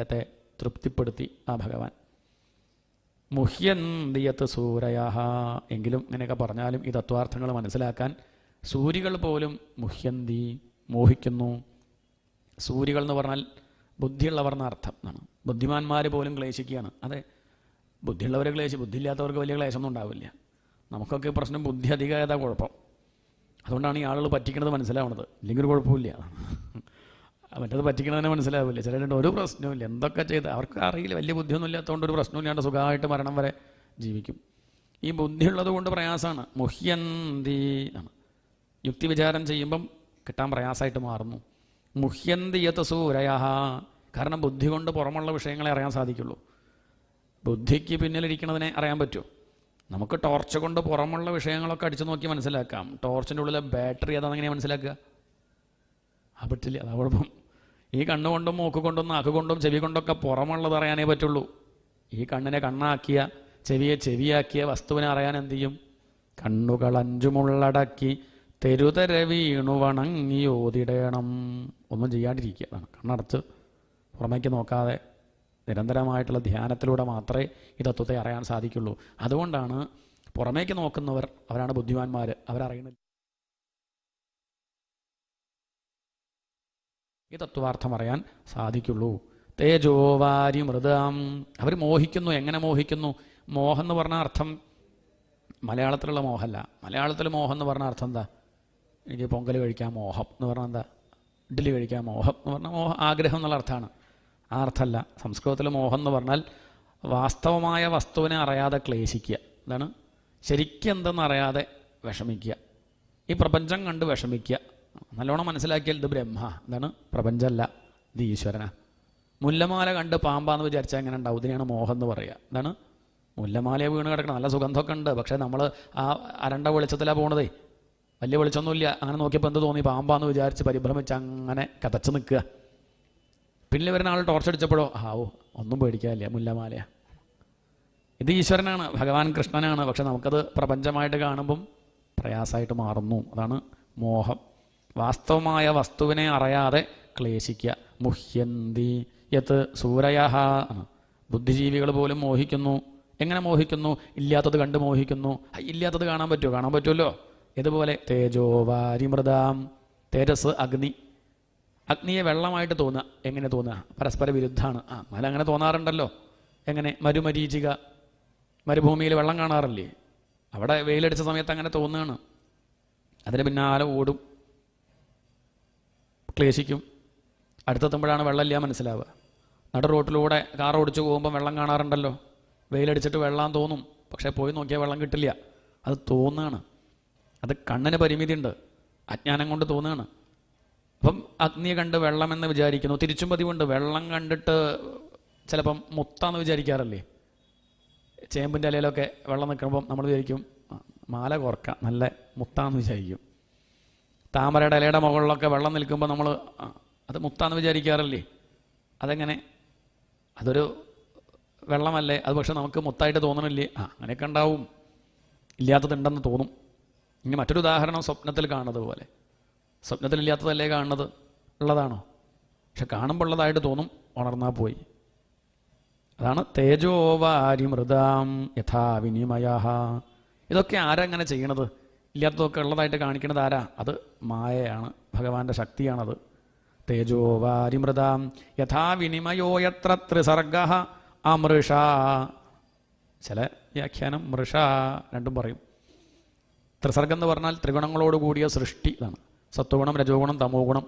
അദ്ദേഹത്തെ തൃപ്തിപ്പെടുത്തി ആ ഭഗവാൻ. മുഹ്യന്തിയത്ത് സൂരയാഹ. എങ്കിലും ഇങ്ങനെയൊക്കെ പറഞ്ഞാലും ഈ തത്വാർത്ഥങ്ങൾ മനസ്സിലാക്കാൻ സൂര്യകൾ പോലും മുഹ്യന്തി മോഹിക്കുന്നു. സൂര്യകൾ എന്ന് പറഞ്ഞാൽ ബുദ്ധിയുള്ളവർ എന്ന അർത്ഥം എന്നാണ്. ബുദ്ധിമാന്മാർ പോലും ക്ലേശിക്കുകയാണ്. അതെ ബുദ്ധിയുള്ളവർ ക്ലേശി ബുദ്ധിയില്ലാത്തവർക്ക് വലിയ ക്ലേശമൊന്നും ഉണ്ടാവില്ല. നമുക്കൊക്കെ പ്രശ്നം ബുദ്ധി അധികമായതാ കുഴപ്പം. അതുകൊണ്ടാണ് ഈ ആളുകൾ പറ്റിക്കുന്നത് മനസ്സിലാവണത്. ഇല്ലെങ്കിൽ കുഴപ്പമില്ല മറ്റത് പറ്റിക്കണതിനെ മനസ്സിലാവില്ല. ചിലരുണ്ട് ഒരു പ്രശ്നവുമില്ല. എന്തൊക്കെ ചെയ്ത് അവർക്ക് അറിയില്ല. വലിയ ബുദ്ധിയൊന്നും ഇല്ലാത്തതുകൊണ്ട് ഒരു പ്രശ്നമില്ലാണ്ട് സുഖമായിട്ട് മരണം വരെ ജീവിക്കും. ഈ ബുദ്ധിയുള്ളത് കൊണ്ട് പ്രയാസമാണ്. മുഹ്യന്തി ആണ് യുക്തി വിചാരം ചെയ്യുമ്പം കിട്ടാൻ പ്രയാസമായിട്ട് മാറുന്നു. മുഹ്യന്തിയത്ത് സൂരയഹ. കാരണം ബുദ്ധി കൊണ്ട് പുറമുള്ള വിഷയങ്ങളെ അറിയാൻ സാധിക്കുള്ളൂ. ബുദ്ധിക്ക് പിന്നിലിരിക്കുന്നതിനെ അറിയാൻ പറ്റുമോ? നമുക്ക് ടോർച്ച് കൊണ്ട് പുറമുള്ള വിഷയങ്ങളൊക്കെ അടിച്ചു നോക്കി മനസ്സിലാക്കാം. ടോർച്ചിന്റെ ഉള്ളിലെ ബാറ്ററി അതെങ്ങനെയാണ് മനസ്സിലാക്കുക? ആ പറ്റില്ല അതാ കുഴപ്പം ഈ കണ്ണുകൊണ്ടും മൂക്കുകൊണ്ടും നാക്കുകൊണ്ടും നാക്ക് കൊണ്ടും ചെവി കൊണ്ടൊക്കെ പുറമുള്ളത് അറിയാനേ പറ്റുള്ളൂ. ഈ കണ്ണിനെ കണ്ണാക്കിയ ചെവിയെ ചെവിയാക്കിയ വസ്തുവിനെ അറിയാൻ എന്ത് ചെയ്യും? കണ്ണുകൾ അഞ്ചുമുള്ളടക്കി തെരുതര വീണു ഓതിടേണം. ഒന്നും ചെയ്യാണ്ടിരിക്കുക. അതാണ് കണ്ണടച്ച് പുറമേക്ക് നോക്കാതെ നിരന്തരമായിട്ടുള്ള ധ്യാനത്തിലൂടെ മാത്രമേ ഈ തത്വത്തെ അറിയാൻ സാധിക്കുള്ളൂ. അതുകൊണ്ടാണ് പുറമേക്ക് നോക്കുന്നവർ അവരാണ് ബുദ്ധിമാന്മാർ അവരറിയുന്നില്ല ഈ തത്വാർത്ഥം അറിയാൻ സാധിക്കുള്ളൂ. തേജോവാരി മൃദാം അവർ മോഹിക്കുന്നു. എങ്ങനെ മോഹിക്കുന്നു? മോഹം എന്ന് പറഞ്ഞ അർത്ഥം മലയാളത്തിലുള്ള മോഹമല്ല മലയാളത്തിൽ മോഹം എന്ന് പറഞ്ഞ അർത്ഥം എന്താ? എനിക്ക് പൊങ്കൽ കഴിക്കാൻ മോഹം എന്ന് പറഞ്ഞാൽ എന്താ? ഇഡ്ഡലി കഴിക്കാൻ മോഹം എന്ന് പറഞ്ഞാൽ മോഹം ആഗ്രഹം എന്നുള്ള അർത്ഥമാണ്. ആ അർത്ഥമല്ല സംസ്കൃതത്തിൽ മോഹം എന്ന് പറഞ്ഞാൽ വാസ്തവമായ വസ്തുവിനെ അറിയാതെ ക്ലേശിക്കുക. എന്താണ്? ശരിക്കും എന്തെന്നറിയാതെ വിഷമിക്കുക. ഈ പ്രപഞ്ചം കണ്ട് വിഷമിക്കുക. നല്ലോണം മനസ്സിലാക്കിയാൽ ഇത് ബ്രഹ്മ. എന്താണ് പ്രപഞ്ചമല്ല ഇത് ഈശ്വരന. മുല്ലമാല കണ്ട് പാമ്പാന്ന് വിചാരിച്ചാൽ എങ്ങനെ ഉണ്ടാവും? ഇതിനെയാണ് മോഹം എന്ന് പറയുക എന്താണ് മുല്ലമാലയെ വീണ് കിടക്കണം നല്ല സുഗന്ധമൊക്കെ ഉണ്ട്. പക്ഷേ നമ്മൾ ആ അരണ്ട വെളിച്ചത്തിലാണ് പോണതേ. വലിയ വെളിച്ചമൊന്നുമില്ല അങ്ങനെ നോക്കിയപ്പോൾ എന്ത് തോന്നി? പാമ്പാന്ന് വിചാരിച്ച് പരിഭ്രമിച്ച് അങ്ങനെ കതച്ച് നിൽക്കുക. പിന്നെ വരുന്ന ആൾ ടോർച്ച് അടിച്ചപ്പോഴോ ആവോ ഒന്നും പേടിക്കാനില്ല മുല്ലമാലയാ. ഇത് ഈശ്വരനാണ് ഭഗവാൻ കൃഷ്ണനാണ്. പക്ഷെ നമുക്കത് പ്രപഞ്ചമായിട്ട് കാണുമ്പം പ്രയാസമായിട്ട് മാറുന്നു. അതാണ് മോഹം. വാസ്തവമായ വസ്തുവിനെ അറിയാതെ ക്ലേശിക്കുക. മുഹ്യന്തി യത്ത് സൂരയഹ. ബുദ്ധിജീവികൾ പോലും മോഹിക്കുന്നു. എങ്ങനെ മോഹിക്കുന്നു? ഇല്ലാത്തത് കണ്ട് മോഹിക്കുന്നു. ഇല്ലാത്തത് കാണാൻ പറ്റുമോ? കാണാൻ പറ്റുമല്ലോ. ഇതുപോലെ തേജോ വാരിമൃതാം തേജസ് അഗ്നി. അഗ്നിയെ വെള്ളമായിട്ട് തോന്നുക. എങ്ങനെ തോന്നുക? പരസ്പര വിരുദ്ധമാണ്. ആ മല അങ്ങനെ തോന്നാറുണ്ടല്ലോ. എങ്ങനെ? മരുമരീചിക. മരുഭൂമിയിൽ വെള്ളം കാണാറില്ലേ? അവിടെ വെയിലടിച്ച സമയത്ത് അങ്ങനെ തോന്നുകയാണ്. അതിന് പിന്നാലെ ഓടും. ക്ലേശിക്കും. അടുത്തെത്തുമ്പോഴാണ് വെള്ളമില്ല മനസ്സിലാവുക. നട റോട്ടിലൂടെ കാർ ഓടിച്ചു പോകുമ്പോൾ വെള്ളം കാണാറുണ്ടല്ലോ. വെയിലടിച്ചിട്ട് വെള്ളം തോന്നും. പക്ഷേ പോയി നോക്കിയാൽ വെള്ളം കിട്ടില്ല. അത് തോന്നുകയാണ് അത് കണ്ണിന് പരിമിതിയുണ്ട്. അജ്ഞാനം കൊണ്ട് തോന്നുകയാണ് അപ്പം അഗ്നിയെ കണ്ട് വെള്ളമെന്ന് വിചാരിക്കുന്നു. തിരിച്ചും പതിവുണ്ട്. വെള്ളം കണ്ടിട്ട് ചിലപ്പം മുത്താന്ന് വിചാരിക്കാറല്ലേ? ചേമ്പിന്റെ ഇലയിലൊക്കെ വെള്ളം നിൽക്കുമ്പം നമ്മൾ വിചാരിക്കും മാല കുറക്കാം നല്ല മുത്താന്ന് വിചാരിക്കും. താമരയുടെ ഇലയുടെ മുകളിലൊക്കെ വെള്ളം നിൽക്കുമ്പോൾ നമ്മൾ അത് മുത്താന്ന് വിചാരിക്കാറല്ലേ? അതെങ്ങനെ? അതൊരു വെള്ളമല്ലേ? അത് പക്ഷെ നമുക്ക് മുത്തായിട്ട് തോന്നണില്ലേ? ആ അങ്ങനെയൊക്കെ ഉണ്ടാവും. ഇല്ലാത്തതുണ്ടെന്ന് തോന്നും. ഇനി മറ്റൊരു ഉദാഹരണം സ്വപ്നത്തിൽ കാണുന്നത് പോലെ സ്വപ്നത്തിൽ ഇല്ലാത്തതല്ലേ കാണുന്നത്? ഉള്ളതാണോ? പക്ഷെ കാണുമ്പോൾ ഉള്ളതായിട്ട് തോന്നും ഉണർന്നാൽ പോയി. അതാണ് തേജോവാരി മൃതാം യഥാ വിനിമയ ഇതൊക്കെ ആരെങ്ങനെ ചെയ്യണത്? ഇല്ലാത്തതൊക്കെ ഉള്ളതായിട്ട് കാണിക്കുന്നത് ആരാ? അത് മായയാണ് ഭഗവാന്റെ ശക്തിയാണത്. തേജോ വാരിമൃതാം യഥാ വിനിമയോ യത്ര ത്രിസർഗ അമൃഷ. ചില വ്യാഖ്യാനം മൃഷ രണ്ടും പറയും. ത്രിസർഗം എന്ന് പറഞ്ഞാൽ ത്രിഗുണങ്ങളോട് കൂടിയ സൃഷ്ടി ഇതാണ് സത്വഗുണം രജോഗുണം തമോ ഗുണം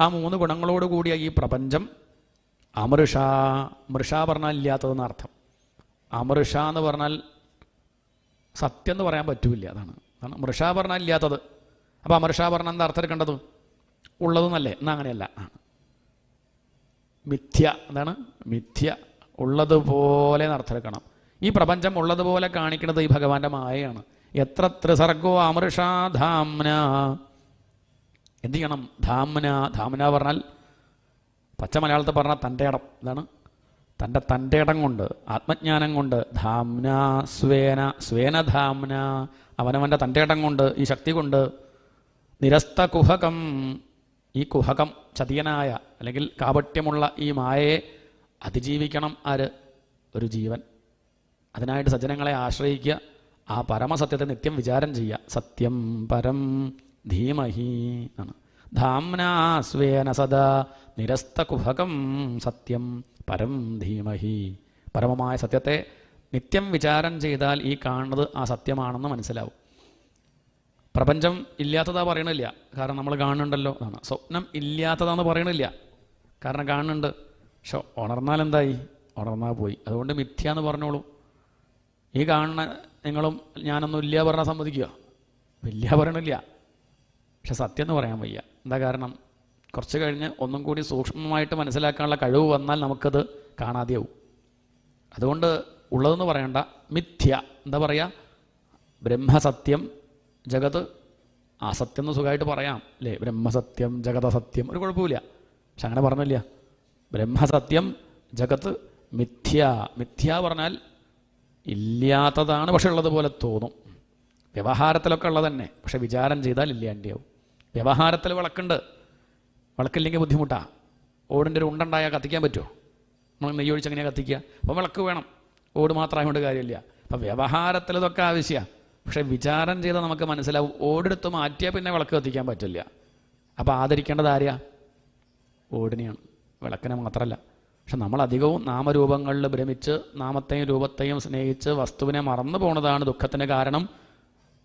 ആ മൂന്ന് ഗുണങ്ങളോട് കൂടിയ ഈ പ്രപഞ്ചം അമൃഷ. മൃഷ പറഞ്ഞാൽ ഇല്ലാത്തതെന്ന് അർത്ഥം അമൃഷ എന്ന് പറഞ്ഞാൽ സത്യം എന്ന് പറയാൻ പറ്റൂല അതാണ്. അതാണ് മൃഷാഭരണം ഇല്ലാത്തത്. അപ്പോൾ ആ മൃഷാഭരണം എന്താ അർത്ഥം എടുക്കേണ്ടത് ഉള്ളതെന്നല്ലേ? എന്നാ അങ്ങനെയല്ല. മിഥ്യ. എന്താണ്? മിഥ്യ. ഉള്ളതുപോലെ അർത്ഥമെടുക്കണം ഈ പ്രപഞ്ചം ഉള്ളതുപോലെ കാണിക്കുന്നത് ഈ ഭഗവാന്റെ മായയാണ്. എത്ര ത്രിസർഗോ അമൃഷാ ധാമന. എന്ത് ചെയ്യണം? ധാംന ധാമന പറഞ്ഞാൽ പച്ച മലയാളത്തിൽ പറഞ്ഞാൽ തന്റെ ഇടം ഇതാണ് തന്റെ തന്റെ ഇടം കൊണ്ട് ആത്മജ്ഞാനം കൊണ്ട് ധാംന സ്വേന സ്വേനധാംന അവനവന്റെ തന്റെ ഇടം കൊണ്ട് ഈ ശക്തി കൊണ്ട് നിരസ്ത കുഹകം. ഈ കുഹകം ചതിയനായ അല്ലെങ്കിൽ കാപട്യമുള്ള ഈ മായയെ അതിജീവിക്കണം ആര്? ഒരു ജീവൻ. അതിനായിട്ട് സജ്ജനങ്ങളെ ആശ്രയിക്കുക. ആ പരമസത്യത്തെ നിത്യം വിചാരം ചെയ്യുക. സത്യം പരം ധീമഹി ആണ് ധാംനാസ്വേന സദാ നിരസ്തകുഭകം സത്യം. പരം ധീമഹി. പരമമായ സത്യത്തെ നിത്യം വിചാരം ചെയ്താൽ ഈ കാണുന്നത് ആ സത്യമാണെന്ന് മനസ്സിലാവും. പ്രപഞ്ചം ഇല്ലാത്തതാ പറയണില്ല. കാരണം നമ്മൾ കാണുന്നുണ്ടല്ലോ. അതാണ്. സ്വപ്നം ഇല്ലാത്തതാന്ന് പറയണില്ല. കാരണം കാണുന്നുണ്ട്. പക്ഷെ ഉണർന്നാൽ എന്തായി? ഉണർന്നാൽ പോയി. അതുകൊണ്ട് മിഥ്യ എന്ന് പറഞ്ഞോളൂ. ഈ കാണുന്ന നിങ്ങളും ഞാനൊന്നും ഇല്ല പറഞ്ഞാൽ സമ്മതിക്കുക ഇല്ല പറയണില്ല. പക്ഷെ സത്യം എന്ന് പറയാൻ വയ്യ. എന്താ കാരണം? കുറച്ച് കഴിഞ്ഞ് ഒന്നും കൂടി സൂക്ഷ്മമായിട്ട് മനസ്സിലാക്കാനുള്ള കഴിവ് വന്നാൽ നമുക്കത് കാണാതെയാവും. അതുകൊണ്ട് ഉള്ളതെന്ന് പറയണ്ട. മിഥ്യ. എന്താ പറയുക ബ്രഹ്മസത്യം ജഗത് അസത്യം എന്ന് സുഖമായിട്ട് പറയാം. അല്ലേ? ബ്രഹ്മസത്യം ജഗതസത്യം ഒരു കുഴപ്പമില്ല. പക്ഷെ അങ്ങനെ പറഞ്ഞില്ല. ബ്രഹ്മസത്യം ജഗത്ത് മിഥ്യ. മിഥ്യ പറഞ്ഞാൽ ഇല്ലാത്തതാണ് പക്ഷെ ഉള്ളതുപോലെ തോന്നും. വ്യവഹാരത്തിലൊക്കെ ഉള്ളതന്നെ പക്ഷെ വിചാരം ചെയ്താൽ ഇല്ലാണ്ടിയാവും. വ്യവഹാരത്തിൽ വിളക്കുണ്ട്. വിളക്കില്ലെങ്കിൽ ബുദ്ധിമുട്ടാണ് ഓടിന്റെ ഒരു ഉണ്ടുണ്ടായാൽ കത്തിക്കാൻ പറ്റുമോ? നമ്മൾ നെയ്യ് ഒഴിച്ച് എങ്ങനെയാണ് കത്തിക്കുക? അപ്പോൾ വിളക്ക് വേണം. ഓട് മാത്രമായതുകൊണ്ട് കാര്യമില്ല. അപ്പം വ്യവഹാരത്തിൽ ഇതൊക്കെ ആവശ്യമാണ് പക്ഷേ വിചാരം ചെയ്താൽ നമുക്ക് മനസ്സിലാവും. ഓടെടുത്ത് മാറ്റിയാൽ പിന്നെ വിളക്ക് കത്തിക്കാൻ പറ്റില്ല. അപ്പോൾ ആദരിക്കേണ്ടത് ആരെയാ? ഓടിനെയാണ്. വിളക്കിനെ മാത്രമല്ല. പക്ഷെ നമ്മൾ അധികവും നാമരൂപങ്ങളിൽ ഭ്രമിച്ച് നാമത്തെയും രൂപത്തെയും സ്നേഹിച്ച് വസ്തുവിനെ മറന്നു പോണതാണ് ദുഃഖത്തിന് കാരണം.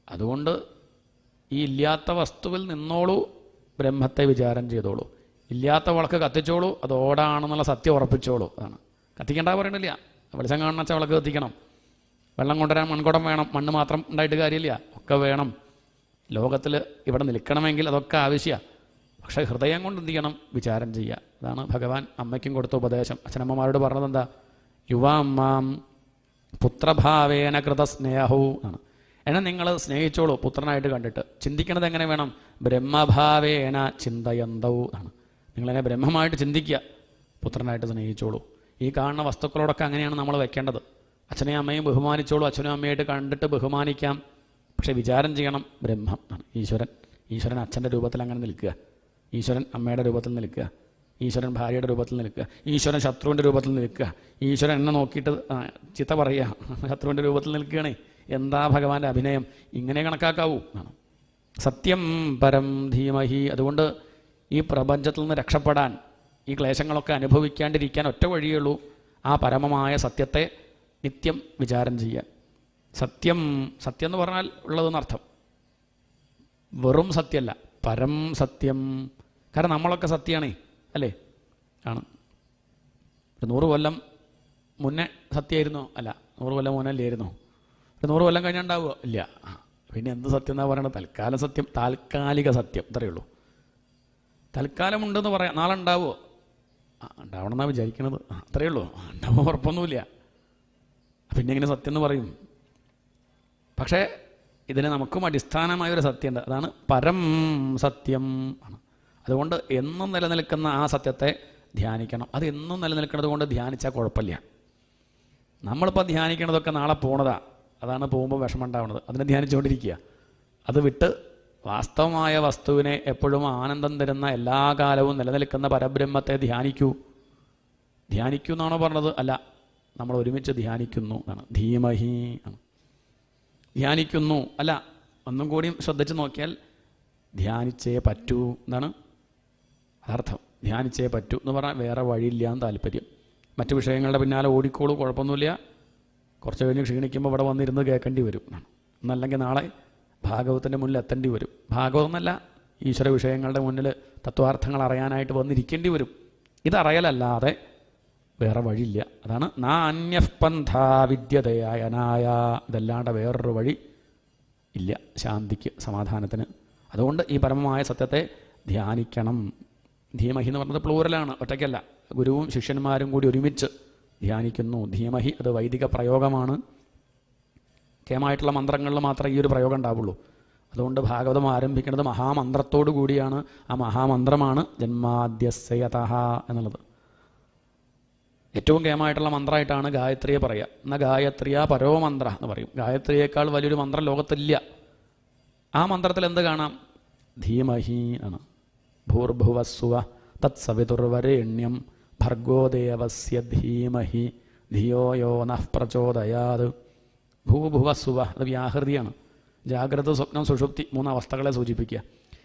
അതുകൊണ്ട് ഈ ഇല്ലാത്ത വസ്തുവിൽ നിന്നോളൂ ബ്രഹ്മത്തെ വിചാരം ചെയ്തോളൂ. ഇല്ലാത്ത വിളക്ക് കത്തിച്ചോളൂ അത് ഓടാണെന്നുള്ള സത്യം ഉറപ്പിച്ചോളൂ അതാണ്. കത്തിക്കേണ്ട പറയണില്ല. വെളിച്ചം കാണുന്ന വെച്ചാൽ വിളക്ക് കത്തിക്കണം. വെള്ളം കൊണ്ടുവരാൻ മൺകുടം വേണം മണ്ണ് മാത്രം ഉണ്ടായിട്ട് കാര്യമില്ല ഒക്കെ വേണം. ലോകത്തിൽ ഇവിടെ നിൽക്കണമെങ്കിൽ അതൊക്കെ ആവശ്യമാണ് പക്ഷേ ഹൃദയം കൊണ്ട് എന്ത് ചെയ്യണം? വിചാരം ചെയ്യുക അതാണ് ഭഗവാൻ അമ്മയ്ക്കും കൊടുത്ത ഉപദേശം. അച്ഛനമ്മമാരോട് പറഞ്ഞത് എന്താ യുവാമ്മാം പുത്രഭാവേന കൃതസ്നേഹവും ആണ് എന്നെ നിങ്ങൾ സ്നേഹിച്ചോളൂ പുത്രനായിട്ട് കണ്ടിട്ട്. ചിന്തിക്കണത് എങ്ങനെ വേണം? ബ്രഹ്മഭാവേന ചിന്തയന്തവും ആണ് നിങ്ങളെന്നെ ബ്രഹ്മമായിട്ട് ചിന്തിക്കുക പുത്രനായിട്ട് സ്നേഹിച്ചോളൂ. ഈ കാണുന്ന വസ്തുക്കളോടൊക്കെ അങ്ങനെയാണ് നമ്മൾ വെക്കേണ്ടത്. അച്ഛനെയും അമ്മയും ബഹുമാനിച്ചോളൂ അച്ഛനും അമ്മയായിട്ട് കണ്ടിട്ട് ബഹുമാനിക്കാം. പക്ഷേ വിചാരം ചെയ്യണം ബ്രഹ്മം ആണ് ഈശ്വരൻ ഈശ്വരൻ അച്ഛന്റെ രൂപത്തിൽ അങ്ങനെ നിൽക്കുക. ഈശ്വരൻ അമ്മയുടെ രൂപത്തിൽ നിൽക്കുക. ഈശ്വരൻ ഭാര്യയുടെ രൂപത്തിൽ നിൽക്കുക. ഈശ്വരൻ ശത്രുവിന്റെ രൂപത്തിൽ നിൽക്കുക. ഈശ്വരൻ എന്നെ നോക്കിയിട്ട് ചിത്ത പറയുക. ശത്രുവിന്റെ രൂപത്തിൽ നിൽക്കുകയാണേ. എന്താ ഭഗവാന്റെ അഭിനയം? ഇങ്ങനെ കണക്കാക്കാവൂ. ആണ് സത്യം പരം ധീമഹി. അതുകൊണ്ട് ഈ പ്രപഞ്ചത്തിൽ നിന്ന് രക്ഷപ്പെടാൻ ഈ ക്ലേശങ്ങളൊക്കെ അനുഭവിക്കാണ്ടിരിക്കാൻ ഒറ്റ വഴിയുള്ളൂ ആ പരമമായ സത്യത്തെ നിത്യം വിചാരം ചെയ്യാൻ. സത്യം സത്യം എന്ന് പറഞ്ഞാൽ ഉള്ളതെന്നർത്ഥം വെറും സത്യമല്ല. പരം സത്യം. കാരണം നമ്മളൊക്കെ സത്യമാണേ അല്ലേ? ആണ്. നൂറ് കൊല്ലം മുന്നേ സത്യമായിരുന്നോ അല്ല നൂറ് കൊല്ലം മുന്നേ അല്ലായിരുന്നോ ഒരു നൂറ് കൊല്ലം കഴിഞ്ഞുണ്ടാവുമോ ഇല്ല. പിന്നെ എന്ത് സത്യം എന്നാ പറയണത്? തൽക്കാല സത്യം താൽക്കാലിക സത്യം. ഇത്രയേ ഉള്ളൂ. തൽക്കാലം ഉണ്ടെന്ന് പറയാം. നാളെ ഉണ്ടാവുമോ ഉണ്ടാവണം എന്നാണ് വിചാരിക്കണത്. അത്രയേ ഉള്ളൂ. ഉണ്ടാവുമ്പോൾ ഉണ്ടാവുമോ ഉറപ്പൊന്നുമില്ല. പിന്നെ എങ്ങനെ സത്യം എന്ന് പറയും? പക്ഷേ ഇതിന് നമുക്കും അടിസ്ഥാനമായ ഒരു സത്യമുണ്ട്. അതാണ് പരം സത്യം ആണ്. അതുകൊണ്ട് എന്നും നിലനിൽക്കുന്ന ആ സത്യത്തെ ധ്യാനിക്കണം. അത് എന്നും നിലനിൽക്കുന്നത് കൊണ്ട് ധ്യാനിച്ചാൽ കുഴപ്പമില്ല. നമ്മളിപ്പോൾ ധ്യാനിക്കണതൊക്കെ നാളെ പോണതാ. അതാണ് പോകുമ്പോൾ വിഷമം ഉണ്ടാവുന്നത് അതിനെ ധ്യാനിച്ചുകൊണ്ടിരിക്കുക. അത് വിട്ട് വാസ്തവമായ വസ്തുവിനെ എപ്പോഴും ആനന്ദം തരുന്ന എല്ലാ കാലവും നിലനിൽക്കുന്ന പരബ്രഹ്മത്തെ ധ്യാനിക്കൂ. ധ്യാനിക്കൂ എന്നാണോ പറഞ്ഞത്? അല്ല നമ്മൾ ഒരുമിച്ച് ധ്യാനിക്കുന്നു എന്നാണ്. ധീമഹി ആണ് ധ്യാനിക്കുന്നു. അല്ല ഒന്നും കൂടി ശ്രദ്ധിച്ച് നോക്കിയാൽ ധ്യാനിച്ചേ പറ്റൂ എന്നാണ് അർത്ഥം. ധ്യാനിച്ചേ പറ്റൂ എന്ന് പറഞ്ഞാൽ വേറെ വഴിയില്ല എന്ന് താല്പര്യം. മറ്റു വിഷയങ്ങളുടെ പിന്നാലെ ഓടിക്കോളൂ കുഴപ്പമൊന്നുമില്ല. കുറച്ച് കഴിഞ്ഞ് ക്ഷീണിക്കുമ്പോൾ ഇവിടെ വന്നിരുന്ന് കേൾക്കേണ്ടി വരും. എന്നല്ലെങ്കിൽ നാളെ ഭാഗവത്തിന്റെ മുന്നിൽ എത്തേണ്ടി വരും. ഭാഗവതം എന്നല്ല ഈശ്വര വിഷയങ്ങളുടെ മുന്നിൽ തത്വാർത്ഥങ്ങൾ അറിയാനായിട്ട് വന്നിരിക്കേണ്ടി വരും. ഇതറിയലല്ലാതെ വേറെ വഴിയില്ല. അതാണ് നാന്യപന്ഥാ വിദ്യതയായ അനായ ഇതല്ലാണ്ട് വേറൊരു വഴി ഇല്ല. ശാന്തിക്ക് സമാധാനത്തിന്. അതുകൊണ്ട് ഈ പരമമായ സത്യത്തെ ധ്യാനിക്കണം. ധീമഹി എന്ന് പറഞ്ഞത് പ്ലൂറലാണ് ഒറ്റയ്ക്കല്ല. ഗുരുവും ശിഷ്യന്മാരും കൂടി ഒരുമിച്ച് ധ്യാനിക്കുന്നു. ധീമഹി അത് വൈദിക പ്രയോഗമാണ്. കേമായിട്ടുള്ള മന്ത്രങ്ങളിൽ മാത്രമേ ഈ ഒരു പ്രയോഗം ഉണ്ടാവുള്ളൂ. അതുകൊണ്ട് ഭാഗവതം ആരംഭിക്കുന്നത് മഹാമന്ത്രത്തോടു കൂടിയാണ്. ആ മഹാമന്ത്രമാണ് ജന്മാദ്യസ്യത എന്നുള്ളത്. ഏറ്റവും കേമായിട്ടുള്ള മന്ത്രമായിട്ടാണ് ഗായത്രിയെ പറയുക. എന്നാൽ ഗായത്രിയ പരോമന്ത്ര എന്ന് പറയും. ഗായത്രിയേക്കാൾ വലിയൊരു മന്ത്രം ലോകത്തില്ല ആ മന്ത്രത്തിൽ എന്ത് കാണാം? ധീമഹി ആണ്. ഭൂർഭുവസ്സുവ തത്സവിതുർവരേണ്യം ഭർഗോദേവസ്യ ധീമഹി ധിയോ യോ നഃ പ്രചോദയാത്. ഭൂഭുവസുവ അത് വ്യാഹൃതിയാണ്. ജാഗ്രത സ്വപ്നം സുഷുപ്തി മൂന്നവസ്ഥകളെ സൂചിപ്പിക്കുക.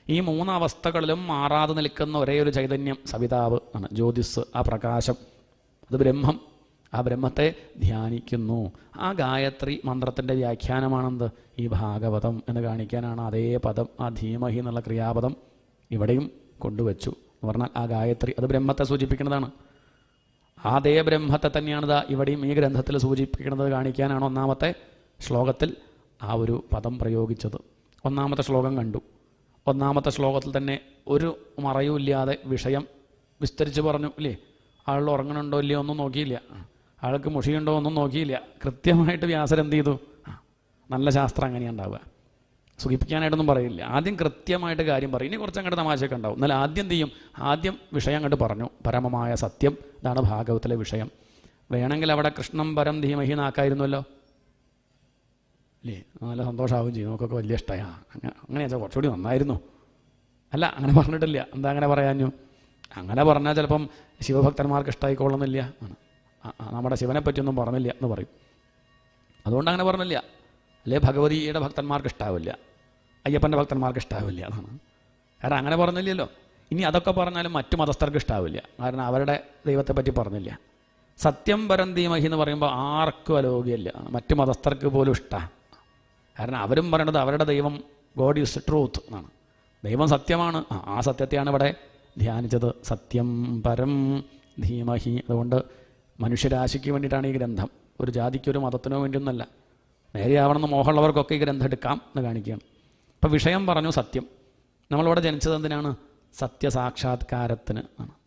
ഈ മൂന്നവസ്ഥകളിലും മാറാതെ നിൽക്കുന്ന ഒരേ ഒരു ചൈതന്യം സവിതാവ് ആണ് ജ്യോതിസ് ആ പ്രകാശം. അത് ബ്രഹ്മം. ആ ബ്രഹ്മത്തെ ധ്യാനിക്കുന്നു. ആ ഗായത്രി മന്ത്രത്തിന്റെ വ്യാഖ്യാനമാണെന്ത്? ഈ ഭാഗവതം എന്ന് കാണിക്കാനാണ് അതേ പദം ആ ധീമഹി എന്നുള്ള ക്രിയാപദം ഇവിടെയും കൊണ്ടുവച്ചു എന്ന് പറഞ്ഞാൽ ആ ഗായത്രി അത് ബ്രഹ്മത്തെ സൂചിപ്പിക്കുന്നതാണ്. അതേ ബ്രഹ്മത്തെ തന്നെയാണ് ഇതാ ഇവിടെയും ഈ ഗ്രന്ഥത്തിൽ സൂചിപ്പിക്കുന്നത് കാണിക്കാനാണ് ഒന്നാമത്തെ ശ്ലോകത്തിൽ ആ ഒരു പദം പ്രയോഗിച്ചത്. ഒന്നാമത്തെ ശ്ലോകം കണ്ടു. ഒന്നാമത്തെ ശ്ലോകത്തിൽ തന്നെ ഒരു മറയുമില്ലാതെ വിഷയം വിസ്തരിച്ച് പറഞ്ഞു ഇല്ലേ? ആൾ ഉറങ്ങണുണ്ടോ ഇല്ലയോ ഒന്നും നോക്കിയില്ല. ആൾക്ക് മുഷിയുണ്ടോ ഒന്നും നോക്കിയില്ല. കൃത്യമായിട്ട് വ്യാസരെന്ത് ചെയ്തു? നല്ല ശാസ്ത്രം അങ്ങനെയാണ് ഉണ്ടാവുക. സുഖിപ്പിക്കാനായിട്ടൊന്നും പറയില്ല. ആദ്യം കൃത്യമായിട്ട് കാര്യം പറയും. ഇനി കുറച്ച് അങ്ങോട്ട് തമാശയൊക്കെ ഉണ്ടാവും. എന്നാൽ ആദ്യം ചെയ്യും? ആദ്യം വിഷയം അങ്ങോട്ട് പറഞ്ഞു. പരമമായ സത്യം ഇതാണ് ഭാഗവത്തിലെ വിഷയം. വേണമെങ്കിൽ അവിടെ കൃഷ്ണം പരം ധീമഹി നാക്കായിരുന്നല്ലോ? അല്ലേ നല്ല സന്തോഷമാവുകയും ചെയ്യും. നമുക്കൊക്കെ വലിയ ഇഷ്ടമാണ് അങ്ങനെ അങ്ങനെ വെച്ചാൽ കുറച്ചുകൂടി നന്നായിരുന്നു. അല്ല അങ്ങനെ പറഞ്ഞിട്ടില്ല. എന്താ അങ്ങനെ പറയാഞ്ഞു? അങ്ങനെ പറഞ്ഞാൽ ചിലപ്പം ശിവഭക്തന്മാർക്ക് ഇഷ്ടമായിക്കൊള്ളുന്നില്ല ആണ്. നമ്മുടെ ശിവനെ പറ്റിയൊന്നും പറഞ്ഞില്ല എന്ന് പറയും. അതുകൊണ്ട് അങ്ങനെ പറഞ്ഞില്ല. അല്ലേ? ഭഗവതിയുടെ ഭക്തന്മാർക്ക് ഇഷ്ടാവില്ല. അയ്യപ്പന്റെ ഭക്തന്മാർക്ക് ഇഷ്ടാവില്ല അതാണ്. കാരണം അങ്ങനെ പറഞ്ഞില്ലല്ലോ. ഇനി അതൊക്കെ പറഞ്ഞാലും മറ്റു മതസ്ഥർക്ക് ഇഷ്ടാവില്ല. കാരണം അവരുടെ ദൈവത്തെ പറ്റി പറഞ്ഞില്ല. സത്യം പരന്തീമഹി എന്ന് പറയുമ്പോൾ ആർക്കും അലോകിയല്ല. മറ്റു മതസ്ഥർക്ക് പോലും ഇഷ്ടമാണ് കാരണം അവരും പറയണത് അവരുടെ ദൈവം ഗോഡ് ഈസ് ട്രൂത്ത് എന്നാണ്. ദൈവം സത്യമാണ്. ആ, സത്യത്തെയാണ് ഇവിടെ ധ്യാനിച്ചത്. സത്യം പരം ധീമഹി. അതുകൊണ്ട് മനുഷ്യരാശിക്ക് വേണ്ടിയിട്ടാണ് ഈ ഗ്രന്ഥം. ഒരു ജാതിക്കോ ഒരു മതത്തിനോ വേണ്ടിയൊന്നല്ല നേരെയാവണമെന്ന് മോഹമുള്ളവർക്കൊക്കെ ഈ ഗ്രന്ഥം എടുക്കാം എന്ന് കാണിക്കുകയാണ്. അപ്പം വിഷയം പറഞ്ഞു സത്യം. നമ്മളിവിടെ ജനിച്ചത് എന്തിനാണ്? സത്യസാക്ഷാത്കാരത്തിന് ആണ്.